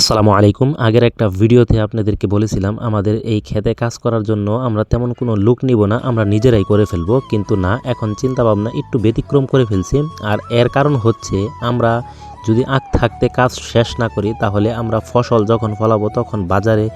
আসসালামু আলাইকুম। আগের একটা ভিডিওতে আপনাদেরকে বলেছিলাম, আমাদের এই খেতে কাজ করার জন্য আমরা তেমন কোনো লুক নিব না, আমরা নিজেরাই করে ফেলব। কিন্তু না, এখন চিন্তা ভাবনা একটু ব্যতিক্রম করে ফেলছি। আর এর কারণ হচ্ছে, আমরা যদি আখ থাকতে কাজ শেষ না করি, তাহলে আমরা ফসল যখন ফলাবো, তখন বাজারে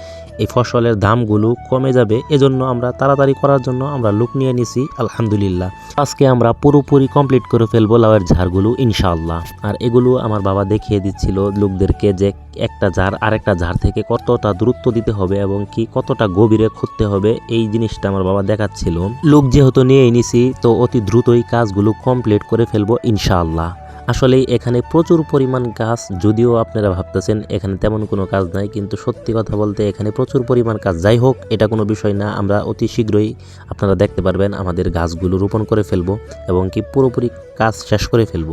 এই ফসলের দামগুলো কমে যাবে। এজন্য আমরা তাড়াতাড়ি করার জন্য আমরা লুক নিয়ে নিছি, আলহামদুলিল্লাহ। আজকে আমরা পুরোপুরি কমপ্লিট করে ফেলব লাউয়ের ঝাড়গুলো, ইনশাআল্লাহ। আর এগুলো আমার বাবা দেখিয়ে দিচ্ছিল লোকদেরকে যে একটা ঝাড়, আরেকটা ঝাড় থেকে কতটা দূরত্ব দিতে হবে এবং কি কতটা গভীরে খুঁজতে হবে, এই জিনিসটা আমার বাবা দেখাচ্ছিল। লোক যেহেতু নিয়ে নিছি, তো অতি দ্রুতই কাজগুলো কমপ্লিট করে ফেলব, ইনশাআল্লাহ। আসলে এখানে প্রচুর পরিমাণ গাছ, যদিও আপনারা ভাবতেছেন এখানে তেমন কোনো কাজ নাই, কিন্তু সত্যি কথা বলতে এখানে প্রচুর পরিমাণ কাজ যাই হোক, এটা কোনো বিষয় না, আমরা অতি শীঘ্রই আপনারা দেখতে পারবেন আমাদের গাছগুলো রোপণ করে ফেলব এবং কি পুরোপুরি কাজ শেষ করে ফেলব।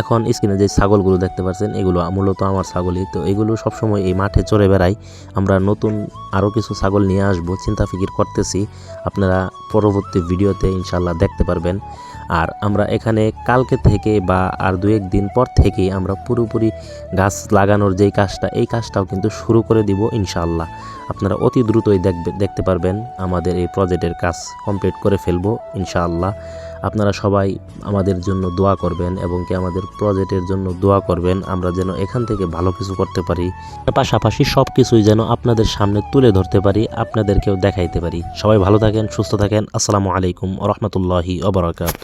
এখন স্ক্রিনে যে ছাগলগুলো দেখতে পাচ্ছেন এগুলো মূলত আমার ছাগলই। তো এগুলো সবসময় এই মাঠে চড়ে বেড়াই। আমরা নতুন আরও কিছু ছাগল নিয়ে আসব, চিন্তা ফিকির করতেছি। আপনারা পরবর্তী ভিডিওতে ইনশাল্লাহ দেখতে পারবেন। আর আমরা এখানে কালকে থেকে বা আর দু এক দিন পর থেকেই আমরা পুরোপুরি গাছ লাগানোর যেই কাজটা, এই কাজটাও কিন্তু শুরু করে দিব ইনশাআল্লাহ। আপনারা অতি দ্রুতই দেখবে, দেখতে পারবেন আমাদের এই প্রজেক্টের কাজ কমপ্লিট করে ফেলব ইনশাআল্লাহ। আপনারা সবাই আমাদের জন্য দোয়া করবেন এবং কি আমাদের প্রজেক্টের জন্য দোয়া করবেন, আমরা যেন এখান থেকে ভালো কিছু করতে পারি। পাশাপাশি সব কিছুই যেন আপনাদের সামনে তুলে ধরতে পারি, আপনাদেরকেও দেখাইতে পারি। সবাই ভালো থাকেন, সুস্থ থাকেন। আসসালামু আলাইকুম রহমতুল্লাহি ওবরাকাত